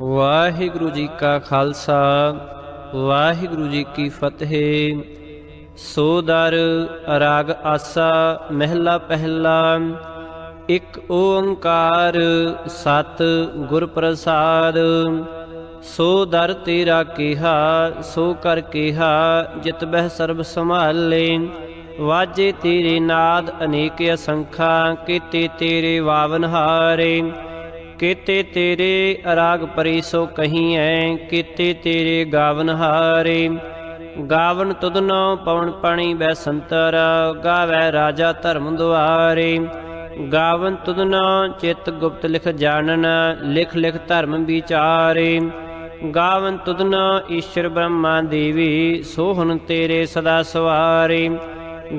ਵਾਹਿਗੁਰੂ ਜੀ ਕਾ ਖਾਲਸਾ, ਵਾਹਿਗੁਰੂ ਜੀ ਕੀ ਫਤਿਹ। ਸੋ ਦਰ ਰਾਗ ਆਸਾ, ਮਹਿਲਾ ਪਹਿਲਾ। ਇੱਕ ਓੰਕਾਰ ਸਤ ਗੁਰ ਪ੍ਰਸਾਦ। ਸੋ ਦਰ ਤੇਰਾ ਕਿਹਾ, ਸੋ ਕਰ ਕਿਹਾ, ਜਿਤ ਬਹਿ ਸਰਬ ਸੰਭਾਲੇ। ਵਾਜੇ ਤੇਰੇ ਨਾਦ ਅਨੇਕ ਅਸੰਖਾ, ਕੀਤੇ ਤੇਰੇ ਵਾਵਨ ਹਾਰੇ। ਕੀਤੇ ਤੇਰੇ ਅਰਾਗ ਪਰੀ ਸੋ ਕਹੀਐ, ਕੀਤੇ ਤੇਰੇ ਗਾਵਨ ਹਾਰੇ। ਗਾਵਨ ਤੁਧਨੋ ਪਵਨ ਪਾਣੀ ਬੈ ਸੰਤਰ, ਗਾਵੈ ਰਾਜਾ ਧਰਮ ਦੁਆਰੇ। ਗਾਵਨ ਤੁਧਨੋ ਚਿਤ ਗੁਪਤ ਲਿਖ ਜਾਣਨ, ਲਿਖ ਲਿਖ ਧਰਮ ਵਿਚਾਰੇ। ਗਾਵਨ ਤੁਧਨੋ ਈਸ਼ਰ ਬ੍ਰਹਮਾ ਦੇਵੀ, ਸੋਹਣ ਤੇਰੇ ਸਦਾ ਸਵਾਰੇ।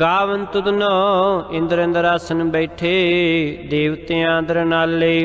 ਗਾਵਨ ਤੁਧਨੋ ਇੰਦਰ ਇੰਦਰ ਆਸਨ ਬੈਠੇ, ਦੇਵਤਿਆਂ ਦਰ ਨਾਲੇ।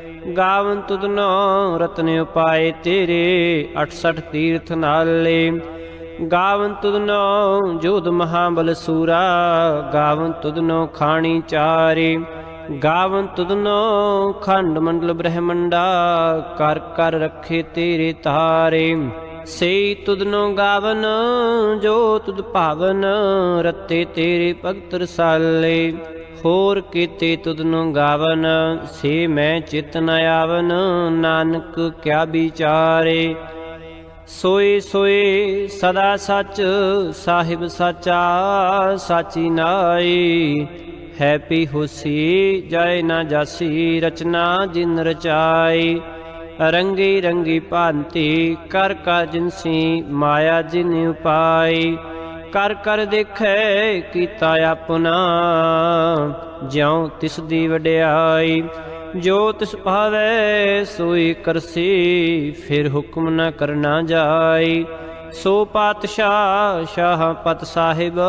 ਗਾਵਨ ਤੁਧਨੋ ਰਤਨ ਉਪਾਏ ਤੇਰੇ 68 ਤੀਰਥ ਨਾਲੇ। ਗਾਵਨ ਤੁਧਨੋ ਜੋਧ ਮਹਾਬਲ ਸੂਰਾ, ਗਾਵਨ ਤੁਧਨੋ ਖਾਣੀ ਚਾਰੇ। ਗਾਵਨ ਤੁਧਨੋ ਖੰਡ ਮੰਡਲ ਬ੍ਰਹਮੰਡਾ, ਕਰ ਕਰ ਰੱਖੇ ਤੇਰੇ ਤਾਰੇ। ਸਈ ਤੁਧਨੋ ਗਾਵਨ, ਜੋ ਤੁਧ ਭਾਵਨ, ਰਤੇ ਤੇਰੇ ਭਗਤ ਰਸਾਲੇ। ਹੋਰ ਕੀਤੇ ਤੁਧਨੋ ਗਾਵਨ, ਸੇ ਮੈਂ ਚਿਤ ਨ ਆਵਨ, ਨਾਨਕ ਕਿਆ ਵਿਚਾਰੇ। ਸੋਏ ਸੋਏ, ਸਦਾ ਸੱਚ, ਸਾਹਿਬ ਸਾਚਾ, ਸਾਚੀ ਨਾਈ ਹੈਪੀ ਹੋਸੀ, ਜਾਏ ਨਾ ਜਾਸੀ, ਰਚਨਾ ਜਿਨ ਰਚਾਈ ਰੰਗੀ ਰੰਗੀ ਭਾਂਤੀ, ਕਰ ਕਾ ਜਿਨਸੀ ਮਾਇਆ ਜਿਨ ਉਪਾਈ ਕਰ ਕਰ ਦੇਖੈ ਕੀਤਾ ਆਪਣਾ, ਜਿਉ ਤਿਸ ਦੀ ਵਡਿਆਈ। ਜੋ ਤਿਸ ਭਾਵੈ, ਸੋਈ ਕਰਸੀ, ਫਿਰ ਹੁਕਮ ਨਾ ਕਰਨਾ ਜਾਈ। ਸੋ ਪਾਤਸ਼ਾਹ ਸ਼ਾਹ ਪਤ ਸਾਹਿਬ,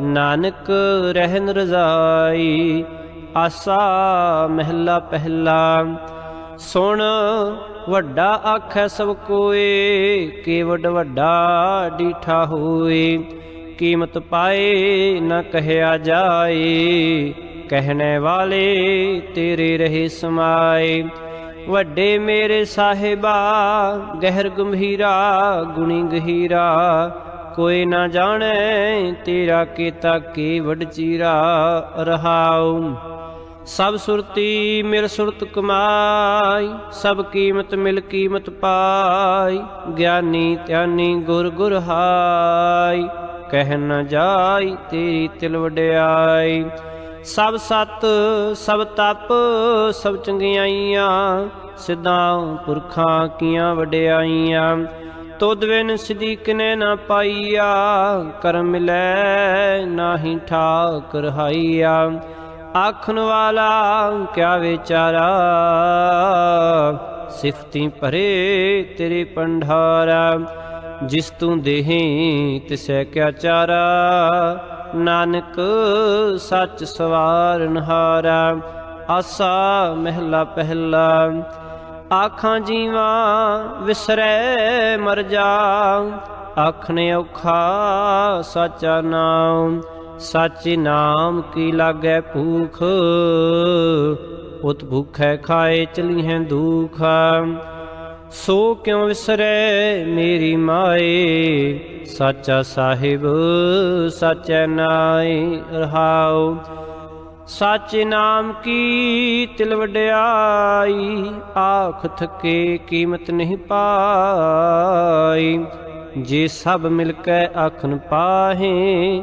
ਨਾਨਕ ਰਹਿਨ ਰਜ਼ਾਈ, ਆਸਾ ਮਹਿਲਾ ਪਹਿਲਾ। ਸੁਣ ਵੱਡਾ ਆਖੈ ਸਭ ਕੋਏ ਕੇਵਡ ਵੱਡਾ ਡੀਠਾ ਹੋਏ। ਕੀਮਤ ਪਾਏ ਨਾ ਕਹਿਆ ਜਾਏ, ਕਹਿਣੇ ਵਾਲੇ ਤੇਰੇ ਰਹੇ ਸਮਾਏ। ਵੱਡੇ ਮੇਰੇ ਸਾਹਿਬਾ, ਗਹਿਰ ਗੰਭੀਰਾ, ਗੁਣੀ ਗਹੀਰਾ, ਕੋਈ ਨਾ ਜਾਣੈ ਤੇਰਾ ਕੀਤਾ ਕੀ ਵਡ ਚੀਰਾ ਰਹਾਉ। ਸਭ ਸੁਰਤੀ ਮਿਲ ਸੁਰਤ ਕਮਾਈ, ਸਭ ਕੀਮਤ ਮਿਲ ਕੀਮਤ ਪਾਈ, ਗਿਆਨੀ ਧਿਆਨੀ ਗੁਰ ਗੁਰ ਹਾਈ, ਕਹਿ ਨ ਜਾਈ ਤੇਰੀ ਤਿਲ ਵਡਿਆਈ। ਸਭ ਸਤ, ਸਭ ਤਪ, ਸਭ ਚੰਗਿਆਈਆਂ, ਸਿੱਧਾਂ ਪੁਰਖਾਂ ਕੀਆਂ ਵਡਿਆਈਆਂ। ਤੁਧ ਬਿਨ ਸਿਦੀਕ ਨੇ ਨਾ ਪਾਈਆ, ਕਰਮ ਮਿਲੈ ਨਾਹੀ ਠਾਕ ਰਹਾਈਆ ਆਖਣ ਵਾਲਾ ਕਿਆ ਵਿਚਾਰਾ? ਸਿਫਤੀ ਭਰੇ ਤੇਰੇ ਪੰਢਾਰਾ ਜਿਸ ਤੂੰ ਦੇਹੀ ਤਿਸੈ ਕਿਆ ਚਾਰਾ? ਨਾਨਕ, ਸੱਚ ਸਵਾਰਨ ਹਾਰਾ ਆਸਾ ਮਹਿਲਾ ਪਹਿਲਾ। ਆਖਾਂ ਜੀਵਾ, ਵਿਸਰੈ ਮਰ ਜਾ, ਆਖਣ ਔਖਾ ਸਾਚਾ ਨਾਮ ਸਾਚੇ ਨਾਮ ਕੀ ਲਾਗੈ ਭੂਖ? ਉਤ ਭੁਖੈ ਖਾਏ ਚਲੀਹੈ ਦੁਖ। ਸੋ ਕਿਉ ਵਿਸਰੈ ਮੇਰੀ ਮਾਏ? ਸਾਚਾ ਸਾਹਿਬ, ਸਾਚੈ ਨਾਏ ਰਹਾਉ। ਸਾਚੇ ਨਾਮ ਕੀ ਤਿਲ ਵਡਿਆਈ? ਆਖ ਥਕੇ ਕੀਮਤ ਨਹੀਂ ਪਾਈ। ਜੇ ਸਭ ਮਿਲ ਕੇ ਆਖਨ ਪਾਹੇ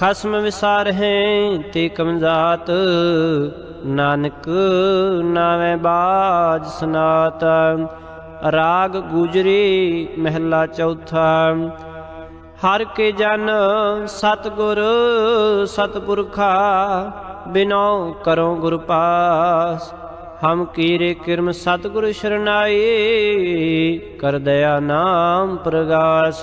ਖਸਮ ਵਿਸਾਰ ਹੈ ਤੇ ਕਮਜ਼ਾਤ ਨਾਨਕ ਨਾਵੇਂ ਬਾਜ ਸਨਾਤ। ਰਾਗ ਗੁਜਰੀ ਮਹਿਲਾ ਚੌਥਾ। ਹਰ ਕੇ ਜਨ ਸਤਗੁਰ ਸਤਪੁਰਖਾ ਬਿਨੋ ਕਰੋ ਗੁਰ ਪਾਸ। ਹਮ ਕੀਰੇ ਕਿਰਮ ਸਤਗੁਰ ਸ਼ਰਨਾਈ, ਕਰ ਦਇਆ ਨਾਮ ਪ੍ਰਗਾਸ।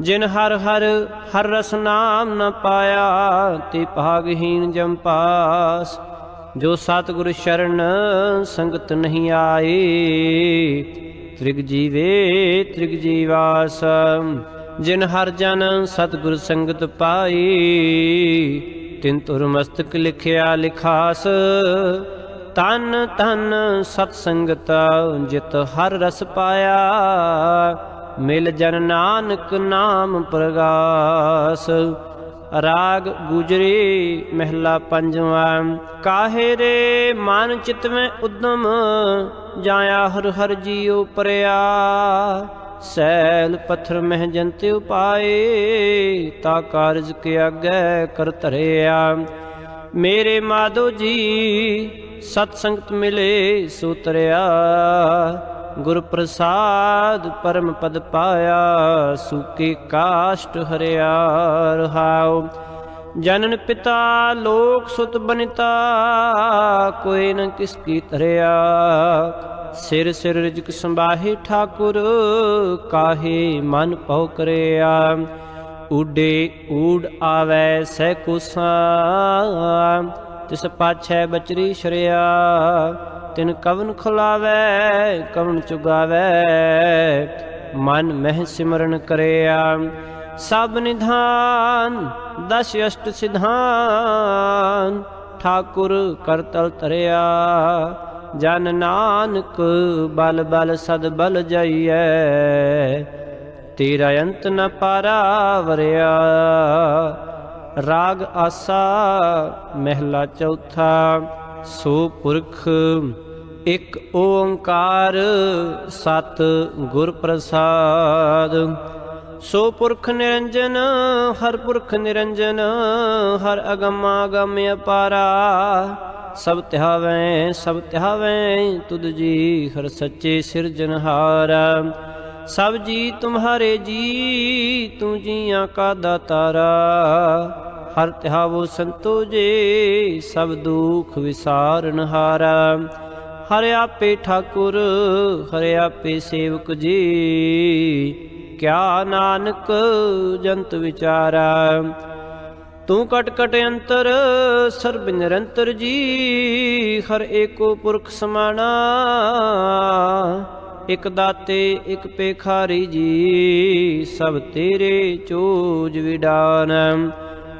ਜਿਨ ਹਰ ਹਰ ਹਰ ਰਸ ਨਾਮ ਨ ਪਾਇਆ, ਤੇ ਭਾਗਹੀਨ ਜਮਪਾਸ ਜੋ ਸਤਿਗੁਰ ਸ਼ਰਨ ਸੰਗਤ ਨਹੀਂ ਆਏ, ਤ੍ਰਿਗ ਜੀਵੇ, ਤ੍ਰਿਗ ਜੀਵਾਸ। ਜਿਨ ਹਰ ਜਨ ਸਤਿਗੁਰ ਸੰਗਤ ਪਾਈ ਤਿਨ ਤੁਰ ਮਸਤਕ ਲਿਖਿਆ ਲਿਖਾਸ। ਤਨ ਤਨ ਸਤ ਸੰਗਤ ਜਿਤ ਹਰ ਰਸ ਪਾਇਆ ਮਿਲ ਜਨ ਨਾਨਕ ਨਾਮ ਪ੍ਰਗਾਸ। ਰਾਗ ਗੁਜ਼ਰੇ ਮਹਿਲਾ ਪੰਜਵਾਂ, ਕਾਹੇ ਰੇ ਮਨ ਚਿਤ ਮੈਂ ਉਦਮ, ਜਾਇਆ ਹਰ ਹਰ ਜੀਉ ਪਰਿਆ। ਸੈਲ ਪੱਥਰ ਮਹਿ ਜੰਤ ਉਪਾਏ ਤਾ ਕਾਰਜ ਕੇ ਅੱਗੇ ਕਰ ਧਰਿਆ। ਮੇਰੇ ਮਾਧੋ ਜੀ, ਸਤ ਸੰਗਤ ਮਿਲੇ ਸੁਤਰਿਆ ਗੁਰ ਪ੍ਰਸਾਦ ਪਰਮ ਪਦ ਪਾਇਆ, ਸੁਕੇ ਕਾਸ਼ਟ ਹਰਿਆ ਰਹਾਉ ਜਨਨ ਪਿਤਾ ਲੋਕ ਸੁਤ ਬਨਿਤਾ, ਕੋਈ ਨ ਕਿਸ ਕੀ ਧਰਿਆ। ਸਿਰ ਸਿਰ ਰਿਜਕ ਸੰਭਾਹੇ ਠਾਕੁਰ, ਕਾਹੇ ਮਨ ਪਉ ਕਰਿਆ। ਉਡੇ ਊੜ ਆਵੈ ਸਹਿ ਕੁਸਾ, ਤਿਸ ਪਾਛੈ ਬਚਰੀ ਸ਼ਰਿਆ। ਤਿਨ ਕਵਨ ਖੁਲਾਵੈ, ਕਵਨ ਚੁਗਾਵੈ, ਮਨ ਮਹਿ ਸਿਮਰਨ ਕਰਿਆ। ਸਭ ਨਿਧਾਨ, ਦਸ ਅਸ਼ਟ ਸਿਧਾਨ, ਠਾਕੁਰ ਕਰਤਲ ਤਰਿਆ ਜਨ ਨਾਨਕ ਬਲ ਬਲ ਸਦ ਬਲ ਜਾਈਐ, ਤੇਰਾ ਅੰਤ ਨ ਪਾਰਾ ਵਰਿਆ ਰਾਗ ਆਸਾ ਮਹਿਲਾ ਚੌਥਾ। ਸੋ ਪੁਰਖ ਇੱਕ ਓੰਕਾਰ ਸਤ ਗੁਰ ਪ੍ਰਸਾਦ। ਸੋ ਪੁਰਖ ਨਿਰੰਜਨ, ਹਰ ਪੁਰਖ ਨਿਰੰਜਨ, ਹਰ ਅਗਮ ਅਗਮ ਅਪਾਰਾ। ਸਭ ਤਿਹਾਵੈ ਸਭ ਤਿਹਾਵੈ, ਤੁਧ ਜੀ ਹਰ ਸੱਚੇ ਸਿਰਜਨਹਾਰ ਸਭ ਜੀ, ਤੁਮਹਾਰੇ ਜੀ, ਤੂੰ ਜੀਆਂ ਕਾ ਦਾਤਾਰਾ ਹਰ ਤਿਹਾਵੋ ਸੰਤੋ ਜੇ, ਸਭ ਦੁਖ ਵਿਸਾਰਨ ਹਾਰਾ। ਹਰ ਆਪੇ ਠਾਕੁਰ, ਹਰ ਆਪੇ ਸੇਵਕ ਜੀ। ਕਿਆ ਨਾਨਕ ਜੰਤ ਵਿਚਾਰਾ। ਤੂੰ ਕਟਕਟ ਕਟ ਅੰਤਰ, ਸਰਬ ਨਿਰੰਤਰ ਜੀ। ਹਰ ਏਕੋ ਪੁਰਖ ਸਮਾਣਾ। ਇਕ ਦਾਤੇ, ਇਕ ਪੇਖਾਰੀ ਜੀ। ਸਭ ਤੇਰੇ ਚੋਜ ਵਿਡਾਨ।